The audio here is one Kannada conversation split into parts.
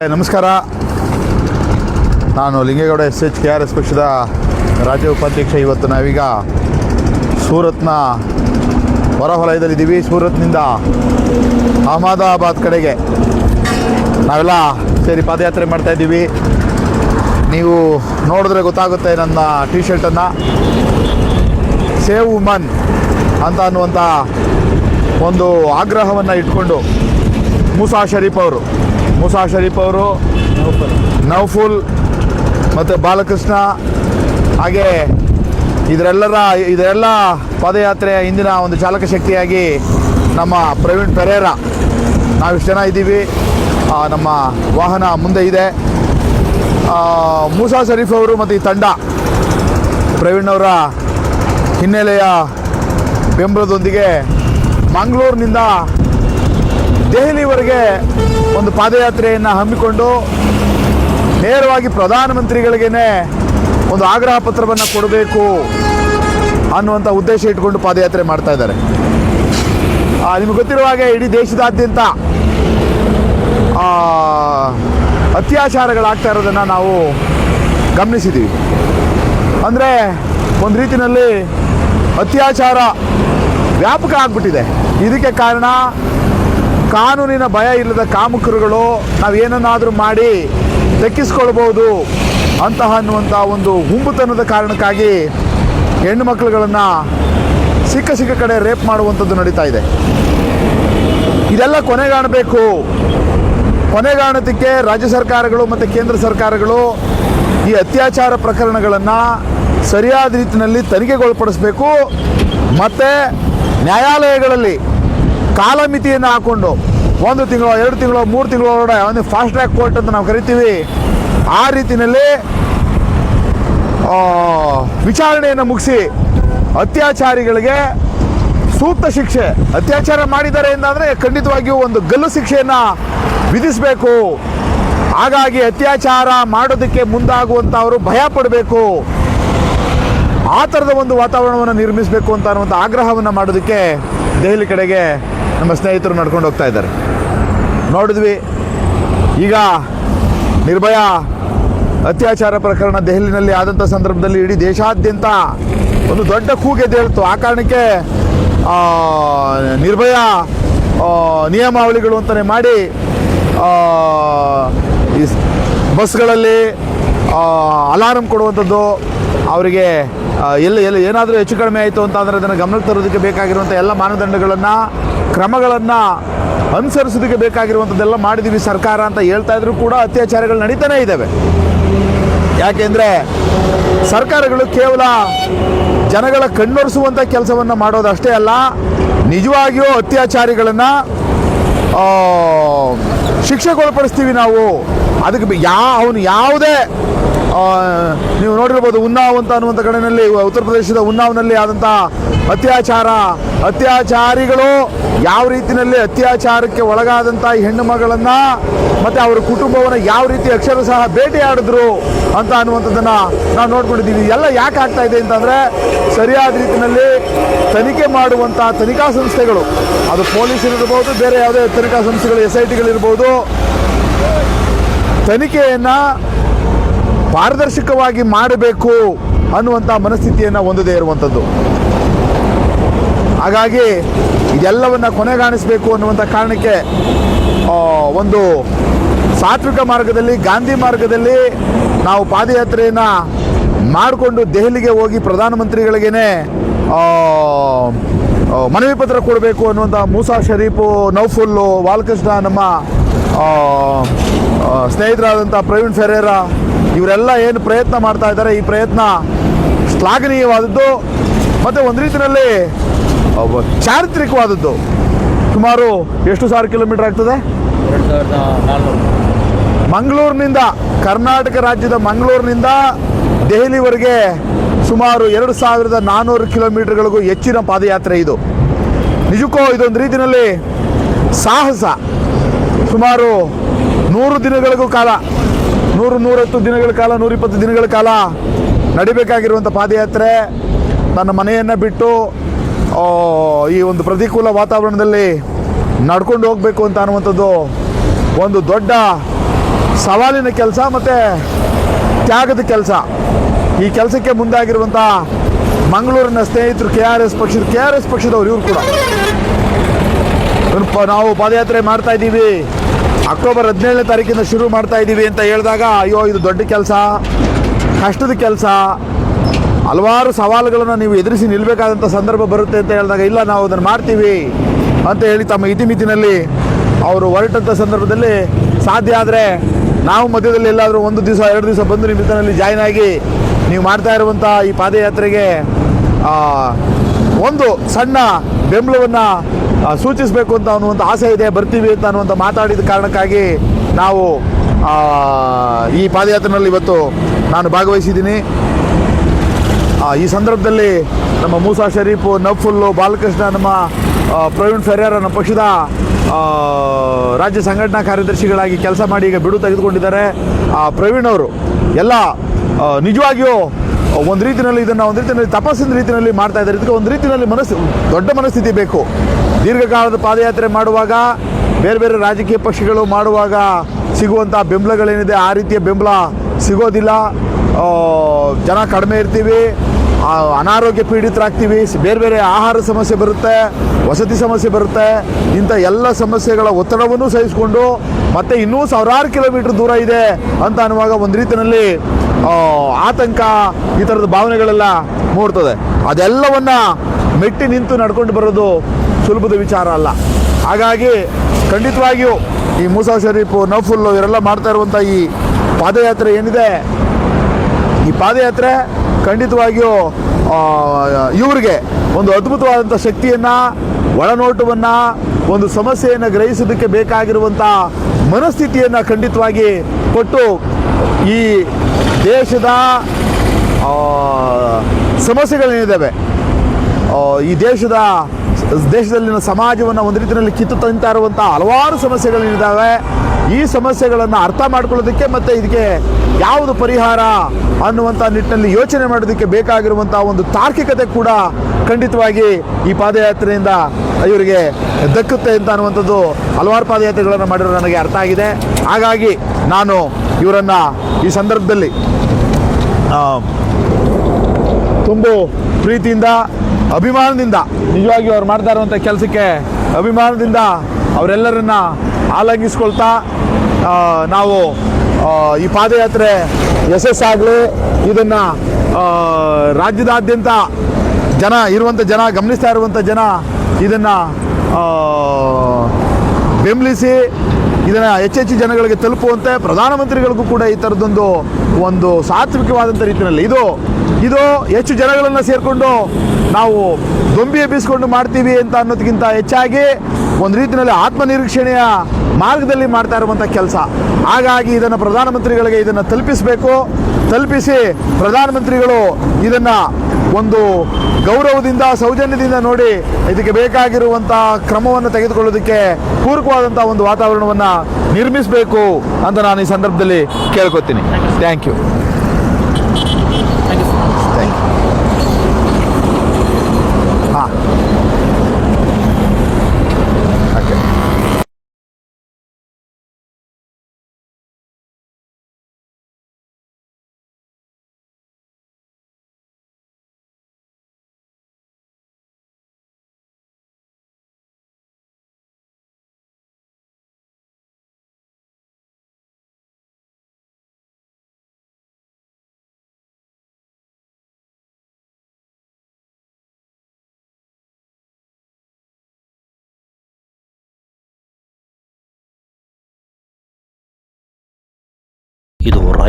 ನಮಸ್ಕಾರ. ನಾನು Lingegowda S H K R S ಪಕ್ಷದ ರಾಜ್ಯ ಉಪಾಧ್ಯಕ್ಷ ಇವತ್ತು ನಾವೀಗ ಸೂರತ್ನ ಹೊರವಲಯದಲ್ಲಿದ್ದೀವಿ. ಸೂರತ್ನಿಂದ ಅಹಮದಾಬಾದ್ ಕಡೆಗೆ ನಾವೆಲ್ಲ ಸೇರಿ ಪಾದಯಾತ್ರೆ ಮಾಡ್ತಾ ಇದ್ದೀವಿ. ನೀವು ನೋಡಿದ್ರೆ ಗೊತ್ತಾಗುತ್ತೆ ನನ್ನ ಟಿ ಶರ್ಟನ್ನು ಸೇವ್ ಉಮನ್ ಅಂತ ಅನ್ನುವಂಥ ಒಂದು ಆಗ್ರಹವನ್ನು ಇಟ್ಕೊಂಡು ಮೂಸಾ ಶರೀಫ್ ಅವರು ಮೂಸಾ ಶರೀಫ್ ಅವರು ನೌಫುಲ್ ಮತ್ತು ಬಾಲಕೃಷ್ಣ, ಹಾಗೆ ಇದರೆಲ್ಲರ ಇದೆಲ್ಲ ಪಾದಯಾತ್ರೆಯ ಇಂದಿನ ಒಂದು ಚಾಲಕ ಶಕ್ತಿಯಾಗಿ ನಮ್ಮ ಪ್ರವೀಣ್ ಪೆರೇರ. ನಾವಿಷ್ಟು ಜನ ಇದ್ದೀವಿ. ನಮ್ಮ ವಾಹನ ಮುಂದೆ ಇದೆ. ಮೂಸಾ ಶರೀಫ್ ಅವರು ಮತ್ತು ಈ ತಂಡ ಪ್ರವೀಣ್ ಅವರ ಹಿನ್ನೆಲೆಯ ಬೆಂಬಲದೊಂದಿಗೆ ಮಂಗಳೂರಿನಿಂದ ದೆಹಲಿವರೆಗೆ ಒಂದು ಪಾದಯಾತ್ರೆಯನ್ನು ಹಮ್ಮಿಕೊಂಡು ನೇರವಾಗಿ ಪ್ರಧಾನಮಂತ್ರಿಗಳಿಗೇನೆ ಒಂದು ಆಗ್ರಹ ಪತ್ರವನ್ನು ಕೊಡಬೇಕು ಅನ್ನುವಂಥ ಉದ್ದೇಶ ಇಟ್ಕೊಂಡು ಪಾದಯಾತ್ರೆ ಮಾಡ್ತಾ ಇದ್ದಾರೆ. ನಿಮ್ಗೆ ಗೊತ್ತಿರುವ ಹಾಗೆ ಇಡೀ ದೇಶದಾದ್ಯಂತ ಅತ್ಯಾಚಾರಗಳಾಗ್ತಾ ಇರೋದನ್ನು ನಾವು ಗಮನಿಸಿದ್ದೀವಿ ಅಂದರೆ ಒಂದು ರೀತಿಯಲ್ಲಿ ಅತ್ಯಾಚಾರ ವ್ಯಾಪಕ ಆಗ್ಬಿಟ್ಟಿದೆ. ಇದಕ್ಕೆ ಕಾರಣ ಕಾನೂನಿನ ಭಯ ಇಲ್ಲದ ಕಾಮುಕರುಗಳು ನಾವು ಏನನ್ನಾದರೂ ಮಾಡಿ ತೆಕ್ಕಿಸ್ಕೊಳ್ಬೋದು ಅಂತಹ ಅನ್ನುವಂಥ ಒಂದು ಹುಂಬುತನದ ಕಾರಣಕ್ಕಾಗಿ ಹೆಣ್ಣು ಮಕ್ಕಳುಗಳನ್ನು ಸಿಕ್ಕ ಸಿಕ್ಕ ಕಡೆ ರೇಪ್ ಮಾಡುವಂಥದ್ದು ನಡೀತಾ ಇದೆ. ಇದೆಲ್ಲ ಕೊನೆಗಾಣಬೇಕು. ಕೊನೆಗಾಣೋದಕ್ಕೆ ರಾಜ್ಯ ಸರ್ಕಾರಗಳು ಮತ್ತು ಕೇಂದ್ರ ಸರ್ಕಾರಗಳು ಈ ಅತ್ಯಾಚಾರ ಪ್ರಕರಣಗಳನ್ನು ಸರಿಯಾದ ರೀತಿಯಲ್ಲಿ ತನಿಖೆಗೊಳಪಡಿಸಬೇಕು. ಮತ್ತು ನ್ಯಾಯಾಲಯಗಳಲ್ಲಿ ಕಾಲಮಿತಿಯನ್ನು ಹಾಕ್ಕೊಂಡು ಒಂದು ತಿಂಗಳು, ಎರಡು ತಿಂಗಳು, ಮೂರು ತಿಂಗಳ ಒಳಗಡೆ ಒಂದು ಫಾಸ್ಟ್ ಟ್ರ್ಯಾಕ್ ಕೋರ್ಟ್ ಅಂತ ನಾವು ಕರಿತೀವಿ. ಆ ರೀತಿಯಲ್ಲಿ ವಿಚಾರಣೆಯನ್ನು ಮುಗಿಸಿ ಅತ್ಯಾಚಾರಿಗಳಿಗೆ ಸೂಕ್ತ ಶಿಕ್ಷೆ, ಅತ್ಯಾಚಾರ ಮಾಡಿದ್ದಾರೆ ಎಂದಾದರೆ ಖಂಡಿತವಾಗಿಯೂ ಒಂದು ಗಲ್ಲು ಶಿಕ್ಷೆಯನ್ನು ವಿಧಿಸಬೇಕು. ಹಾಗಾಗಿ ಅತ್ಯಾಚಾರ ಮಾಡೋದಕ್ಕೆ ಮುಂದಾಗುವಂಥವರು ಭಯ ಪಡಬೇಕು. ಆ ಥರದ ಒಂದು ವಾತಾವರಣವನ್ನು ನಿರ್ಮಿಸಬೇಕು ಅಂತ ಅನ್ನುವಂಥ ಆಗ್ರಹವನ್ನು ಮಾಡೋದಕ್ಕೆ ದೆಹಲಿ ಕಡೆಗೆ ನಮ್ಮ ಸ್ನೇಹಿತರು ನಡ್ಕೊಂಡು ಹೋಗ್ತಾ ಇದ್ದಾರೆ. ನೋಡಿದ್ವಿ, ಈಗ ನಿರ್ಭಯ ಅತ್ಯಾಚಾರ ಪ್ರಕರಣ ದೆಹಲಿನಲ್ಲಿ ಆದಂಥ ಸಂದರ್ಭದಲ್ಲಿ ಇಡೀ ದೇಶಾದ್ಯಂತ ಒಂದು ದೊಡ್ಡ ಕೂಗೆದ್ದೇಳ್ತು ಆ ಕಾರಣಕ್ಕೆ ನಿರ್ಭಯ ನಿಯಮಾವಳಿಗಳು ಅಂತಲೇ ಮಾಡಿ ಈ ಬಸ್ಗಳಲ್ಲಿ ಅಲಾರಂ ಕೊಡುವಂಥದ್ದು ಅವರಿಗೆ ಎಲ್ಲಿ ಎಲ್ಲಿ ಏನಾದರೂ ಹೆಚ್ಚು ಕಡಿಮೆ ಆಯಿತು ಅಂತ ಅಂದರೆ ಅದನ್ನು ಗಮನಕ್ಕೆ ತರೋದಕ್ಕೆ ಬೇಕಾಗಿರುವಂಥ ಎಲ್ಲ ಮಾನದಂಡಗಳನ್ನು ಕ್ರಮಗಳನ್ನು ಅನುಸರಿಸೋದಕ್ಕೆ ಬೇಕಾಗಿರುವಂಥದ್ದೆಲ್ಲ ಮಾಡಿದ್ದೀವಿ ಸರ್ಕಾರ ಅಂತ ಹೇಳ್ತಾ ಇದ್ರು ಕೂಡ ಅತ್ಯಾಚಾರಗಳು ನಡೀತಾನೇ ಇದ್ದಾವೆ. ಯಾಕೆಂದರೆ ಸರ್ಕಾರಗಳು ಕೇವಲ ಜನಗಳ ಕಣ್ಣೊರೆಸುವಂಥ ಕೆಲಸವನ್ನು ಮಾಡೋದಷ್ಟೇ ಅಲ್ಲ, ನಿಜವಾಗಿಯೂ ಅತ್ಯಾಚಾರಿಗಳನ್ನು ಶಿಕ್ಷೆಗೊಳಪಡಿಸ್ತೀವಿ ನಾವು. ಅದಕ್ಕೆ ಯಾ ಅವನು ಯಾವುದೇ ನೀವು ನೋಡಿರ್ಬೋದು ಉನ್ನಾವ್ ಅಂತ ಅನ್ನುವಂಥ ಕಡೆಯಲ್ಲಿ, ಉತ್ತರ ಪ್ರದೇಶದ ಉನ್ನಾವ್ನಲ್ಲಿ ಆದಂಥ ಅತ್ಯಾಚಾರ. ಅತ್ಯಾಚಾರಿಗಳು ಯಾವ ರೀತಿಯಲ್ಲಿ ಅತ್ಯಾಚಾರಕ್ಕೆ ಒಳಗಾದಂಥ ಹೆಣ್ಣು ಮಗಳನ್ನು ಮತ್ತು ಅವರ ಕುಟುಂಬವನ್ನು ಯಾವ ರೀತಿ ಅಕ್ಷರ ಸಹ ಭೇಟಿಯಾಡಿದ್ರು ಅಂತ ಅನ್ನುವಂಥದ್ದನ್ನು ನಾವು ನೋಡ್ಕೊಂಡಿದ್ದೀವಿ. ಎಲ್ಲ ಯಾಕೆ ಆಗ್ತಾ ಇದೆ ಅಂತಂದರೆ ಸರಿಯಾದ ರೀತಿಯಲ್ಲಿ ತನಿಖೆ ಮಾಡುವಂಥ ತನಿಖಾ ಸಂಸ್ಥೆಗಳು. ಅದು ಪೊಲೀಸರಿರ್ಬೋದು, ಬೇರೆ ಯಾವುದೇ ತನಿಖಾ ಸಂಸ್ಥೆಗಳು, ಎಸ್ ಐ ಟಿಗಳಿರ್ಬೋದು, ತನಿಖೆಯನ್ನು ಪಾರದರ್ಶಕವಾಗಿ ಮಾಡಬೇಕು ಅನ್ನುವಂಥ ಮನಸ್ಥಿತಿಯನ್ನು ಹೊಂದದೇ ಇರುವಂಥದ್ದು ಹಾಗಾಗಿ ಇದೆಲ್ಲವನ್ನು ಕೊನೆಗಾಣಿಸಬೇಕು ಅನ್ನುವಂಥ ಕಾರಣಕ್ಕೆ ಒಂದು ಸಾತ್ವಿಕ ಮಾರ್ಗದಲ್ಲಿ, ಗಾಂಧಿ ಮಾರ್ಗದಲ್ಲಿ ನಾವು ಪಾದಯಾತ್ರೆಯನ್ನು ಮಾಡಿಕೊಂಡು ದೆಹಲಿಗೆ ಹೋಗಿ ಪ್ರಧಾನಮಂತ್ರಿಗಳಿಗೇನೆ ಮನವಿ ಪತ್ರ ಕೊಡಬೇಕು ಅನ್ನುವಂಥ ಮೂಸಾ ಶರೀಫು, ನೌಫುಲ್ಲು ಬಾಲಕೃಷ್ಣ ನಮ್ಮ ಸ್ನೇಹಿತರಾದಂಥ ಪ್ರವೀಣ್ ಫೆರೇರ ಇವರೆಲ್ಲ ಏನು ಪ್ರಯತ್ನ ಮಾಡ್ತಾ ಇದ್ದಾರೆ, ಈ ಪ್ರಯತ್ನ ಶ್ಲಾಘನೀಯವಾದದ್ದು ಮತ್ತು ಒಂದು ರೀತಿಯಲ್ಲಿ ಚಾರಿತ್ರಿಕವಾದದ್ದು. ಸುಮಾರು ಎಷ್ಟು ಸಾವಿರ ಕಿಲೋಮೀಟರ್ ಆಗ್ತದೆ? ಮಂಗಳೂರಿನಿಂದ, ಕರ್ನಾಟಕ ರಾಜ್ಯದ ಮಂಗಳೂರಿನಿಂದ ದೆಹಲಿವರೆಗೆ ಸುಮಾರು ಎರಡು ಸಾವಿರದ ನಾನ್ನೂರು ಕಿಲೋಮೀಟರ್ಗಳಿಗೂ ಹೆಚ್ಚಿನ ಪಾದಯಾತ್ರೆ ಇದು. ನಿಜಕ್ಕೂ ಇದೊಂದು ರೀತಿಯಲ್ಲಿ ಸಾಹಸ. ಸುಮಾರು ನೂರು ದಿನಗಳಿಗೂ ಕಾಲ ನೂರು ನೂರತ್ತು ದಿನಗಳ ಕಾಲ, ನೂರಿಪ್ಪತ್ತು ದಿನಗಳ ಕಾಲ ನಡಿಬೇಕಾಗಿರುವಂಥ ಪಾದಯಾತ್ರೆ. ನನ್ನ ಮನೆಯನ್ನು ಬಿಟ್ಟು ಈ ಒಂದು ಪ್ರತಿಕೂಲ ವಾತಾವರಣದಲ್ಲಿ ನಡ್ಕೊಂಡು ಹೋಗಬೇಕು ಅಂತ ಅನ್ನುವಂಥದ್ದು ಒಂದು ದೊಡ್ಡ ಸವಾಲಿನ ಕೆಲಸ ಮತ್ತು ತ್ಯಾಗದ ಕೆಲಸ. ಈ ಕೆಲಸಕ್ಕೆ ಮುಂದಾಗಿರುವಂಥ ಮಂಗಳೂರಿನ ಸ್ನೇಹಿತರು ಕೆ ಆರ್ ಎಸ್ ಪಕ್ಷದ, ಕೆ ಆರ್ ಎಸ್ ಪಕ್ಷದವ್ರು ಇವರು ಕೂಡ. ನಾವು ಪಾದಯಾತ್ರೆ ಮಾಡ್ತಾ ಇದ್ದೀವಿ. ಅಕ್ಟೋಬರ್ ಹದಿನೇಳನೇ ತಾರೀಕಿಂದ ಶುರು ಮಾಡ್ತಾ ಇದ್ದೀವಿ ಅಂತ ಹೇಳಿದಾಗ, ಅಯ್ಯೋ, ಇದು ದೊಡ್ಡ ಕೆಲಸ, ಕಷ್ಟದ ಕೆಲಸ, ಹಲವಾರು ಸವಾಲುಗಳನ್ನು ನೀವು ಎದುರಿಸಿ ನಿಲ್ಲಬೇಕಾದಂಥ ಸಂದರ್ಭ ಬರುತ್ತೆ ಅಂತ ಹೇಳಿದಾಗ, ಇಲ್ಲ, ನಾವು ಅದನ್ನು ಮಾಡ್ತೀವಿ ಅಂತ ಹೇಳಿ ತಮ್ಮ ಇತಿಮಿತಿನಲ್ಲಿ ಅವರು ಹೊರಟಂಥ ಸಂದರ್ಭದಲ್ಲಿ ಸಾಧ್ಯ ಆದರೆ ನಾವು ಮಧ್ಯದಲ್ಲಿ ಎಲ್ಲಾದರೂ ಒಂದು ದಿವಸ, ಎರಡು ದಿವಸ ಬಂದು ನಿಮ್ಮ ಇದರಲ್ಲಿ ಜಾಯ್ನ್ ಆಗಿ ನೀವು ಮಾಡ್ತಾ ಇರುವಂಥ ಈ ಪಾದಯಾತ್ರೆಗೆ ಒಂದು ಸಣ್ಣ ಬೆಂಬಲವನ್ನು ಸೂಚಿಸಬೇಕು ಅಂತ ಅನ್ನುವಂಥ ಆಸೆ ಇದೆ, ಬರ್ತೀವಿ ಅಂತ ಅನ್ನುವಂಥ ಮಾತಾಡಿದ ಕಾರಣಕ್ಕಾಗಿ ನಾವು ಈ ಪಾದಯಾತ್ರೆಯಲ್ಲಿ ಇವತ್ತು ನಾನು ಭಾಗವಹಿಸಿದ್ದೀನಿ. ಈ ಸಂದರ್ಭದಲ್ಲಿ ನಮ್ಮ ಮೂಸಾ ಶರೀಫು ನಫುಲ್ಲು ಬಾಲಕೃಷ್ಣ, ನಮ್ಮ ಪ್ರವೀಣ್ ಫೆರ್ಯಾರ, ನಮ್ಮ ಪಕ್ಷದ ರಾಜ್ಯ ಸಂಘಟನಾ ಕಾರ್ಯದರ್ಶಿಗಳಾಗಿ ಕೆಲಸ ಮಾಡಿ ಈಗ ಬಿಡು ತೆಗೆದುಕೊಂಡಿದ್ದಾರೆ. ಪ್ರವೀಣ್ ಅವರು, ಎಲ್ಲ ನಿಜವಾಗಿಯೂ ಒಂದು ರೀತಿಯಲ್ಲಿ ಇದನ್ನು ಒಂದು ರೀತಿಯಲ್ಲಿ ತಪಸ್ಸಿನ ರೀತಿಯಲ್ಲಿ ಮಾಡ್ತಾ ಇದ್ದಾರೆ. ಇದಕ್ಕೆ ಒಂದು ರೀತಿಯಲ್ಲಿ ಮನಸ್ಸು, ದೊಡ್ಡ ಮನಸ್ಥಿತಿ ಬೇಕು. ದೀರ್ಘಕಾಲದ ಪಾದಯಾತ್ರೆ ಮಾಡುವಾಗ, ಬೇರೆ ಬೇರೆ ರಾಜಕೀಯ ಪಕ್ಷಗಳು ಮಾಡುವಾಗ ಸಿಗುವಂಥ ಬೆಂಬಲಗಳೇನಿದೆ, ಆ ರೀತಿಯ ಬೆಂಬಲ ಸಿಗೋದಿಲ್ಲ. ಜನ ಕಡಿಮೆ ಇರ್ತೀವಿ ಅನಾರೋಗ್ಯ ಪೀಡಿತರಾಗ್ತೀವಿ, ಬೇರೆ ಬೇರೆ ಆಹಾರ ಸಮಸ್ಯೆ ಬರುತ್ತೆ, ವಸತಿ ಸಮಸ್ಯೆ ಬರುತ್ತೆ. ಇಂಥ ಎಲ್ಲ ಸಮಸ್ಯೆಗಳ ಒತ್ತಡವನ್ನು ಸಹಿಸಿಕೊಂಡು, ಮತ್ತೆ ಇನ್ನೂ ಸಾವಿರಾರು ಕಿಲೋಮೀಟರ್ ದೂರ ಇದೆ ಅಂತ ಅನ್ನುವಾಗ ಒಂದು ರೀತಿಯಲ್ಲಿ ಆತಂಕ ಈ ಥರದ ಭಾವನೆಗಳೆಲ್ಲ ಮೂಡ್ತದೆ. ಅದೆಲ್ಲವನ್ನ ಮೆಟ್ಟಿ ನಿಂತು ನಡ್ಕೊಂಡು ಬರೋದು ಸುಲಭದ ವಿಚಾರ ಅಲ್ಲ. ಹಾಗಾಗಿ ಖಂಡಿತವಾಗಿಯೂ ಈ ಮೂಸಾ ಶರೀಫು ನಫುಲ್ಲು ಇವರೆಲ್ಲ ಮಾಡ್ತಾ ಇರುವಂಥ ಈ ಪಾದಯಾತ್ರೆ ಏನಿದೆ? ಈ ಪಾದಯಾತ್ರೆ ಖಂಡಿತವಾಗಿಯೂ ಇವ್ರಿಗೆ ಒಂದು ಅದ್ಭುತವಾದಂಥ ಶಕ್ತಿಯನ್ನು, ಒಳನೋಟವನ್ನು, ಒಂದು ಸಮಸ್ಯೆಯನ್ನು ಗ್ರಹಿಸೋದಕ್ಕೆ ಬೇಕಾಗಿರುವಂಥ ಮನಸ್ಥಿತಿಯನ್ನು ಖಂಡಿತವಾಗಿ ಕೊಟ್ಟು ಈ ದೇಶದ ಸಮಸ್ಯೆಗಳೇನಿದ್ದಾವೆ ಈ ದೇಶದ ದೇಶದಲ್ಲಿನ ಸಮಾಜವನ್ನು ಒಂದು ರೀತಿಯಲ್ಲಿ ಕಿತ್ತು ತಂತಾ ಇರುವಂಥ ಹಲವಾರು ಸಮಸ್ಯೆಗಳೇನಿದ್ದಾವೆ ಈ ಸಮಸ್ಯೆಗಳನ್ನು ಅರ್ಥ ಮಾಡ್ಕೊಳ್ಳೋದಕ್ಕೆ ಮತ್ತು ಇದಕ್ಕೆ ಯಾವುದು ಪರಿಹಾರ ಅನ್ನುವಂಥ ನಿಟ್ಟಿನಲ್ಲಿ ಯೋಚನೆ ಮಾಡೋದಕ್ಕೆ ಬೇಕಾಗಿರುವಂಥ ಒಂದು ತಾರ್ಕಿಕತೆ ಕೂಡ ಖಂಡಿತವಾಗಿ ಈ ಪಾದಯಾತ್ರೆಯಿಂದ ಇವರಿಗೆ ದಕ್ಕುತ್ತೆ ಅಂತ ಅನ್ನುವಂಥದ್ದು ಹಲವಾರು ಪಾದಯಾತ್ರೆಗಳನ್ನು ಮಾಡಿರೋ ನನಗೆ ಅರ್ಥ ಆಗಿದೆ. ಹಾಗಾಗಿ ನಾನು ಇವರನ್ನು ಈ ಸಂದರ್ಭದಲ್ಲಿ ತುಂಬ ಪ್ರೀತಿಯಿಂದ, ಅಭಿಮಾನದಿಂದ, ನಿಜವಾಗಿ ಅವ್ರು ಮಾಡ್ತಾ ಇರುವಂಥ ಕೆಲಸಕ್ಕೆ ಅಭಿಮಾನದಿಂದ ಅವರೆಲ್ಲರನ್ನ ಆಲಂಗಿಸ್ಕೊಳ್ತಾ ನಾವು ಈ ಪಾದಯಾತ್ರೆ ಯಶಸ್ಸಾಗಲಿ, ಇದನ್ನು ರಾಜ್ಯದಾದ್ಯಂತ ಜನ ಇರುವಂಥ ಜನ, ಗಮನಿಸ್ತಾ ಇರುವಂಥ ಜನ ಇದನ್ನು ಬೆಂಬಲಿಸಿ ಇದನ್ನು ಹೆಚ್ಚೆಚ್ಚು ಜನಗಳಿಗೆ ತಲುಪುವಂತೆ ಪ್ರಧಾನಮಂತ್ರಿಗಳಿಗೂ ಕೂಡ ಈ ಥರದೊಂದು ಒಂದು ಸಾತ್ವಿಕವಾದಂಥ ರೀತಿಯಲ್ಲಿ ಇದು ಇದು ಹೆಚ್ಚು ಜನಗಳನ್ನು ಸೇರಿಕೊಂಡು ನಾವು ದೊಂಬಿ ಎಬ್ಬಿಸಿಕೊಂಡು ಮಾಡ್ತೀವಿ ಅಂತ ಅನ್ನೋದಕ್ಕಿಂತ ಹೆಚ್ಚಾಗಿ ಒಂದು ರೀತಿಯಲ್ಲಿ ಆತ್ಮನಿರೀಕ್ಷಣೆಯ ಮಾರ್ಗದಲ್ಲಿ ಮಾಡ್ತಾ ಇರುವಂಥ ಕೆಲಸ. ಹಾಗಾಗಿ ಇದನ್ನು ಪ್ರಧಾನಮಂತ್ರಿಗಳಿಗೆ ಇದನ್ನು ತಲುಪಿಸಬೇಕು. ತಲುಪಿಸಿ ಪ್ರಧಾನಮಂತ್ರಿಗಳು ಇದನ್ನು ಒಂದು ಗೌರವದಿಂದ, ಸೌಜನ್ಯದಿಂದ ನೋಡಿ ಇದಕ್ಕೆ ಬೇಕಾಗಿರುವಂಥ ಕ್ರಮವನ್ನು ತೆಗೆದುಕೊಳ್ಳೋದಕ್ಕೆ ಪೂರಕವಾದಂಥ ಒಂದು ವಾತಾವರಣವನ್ನು ನಿರ್ಮಿಸಬೇಕು ಅಂತ ನಾನು ಈ ಸಂದರ್ಭದಲ್ಲಿ ಕೇಳ್ಕೊತೀನಿ. Thank you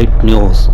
right news.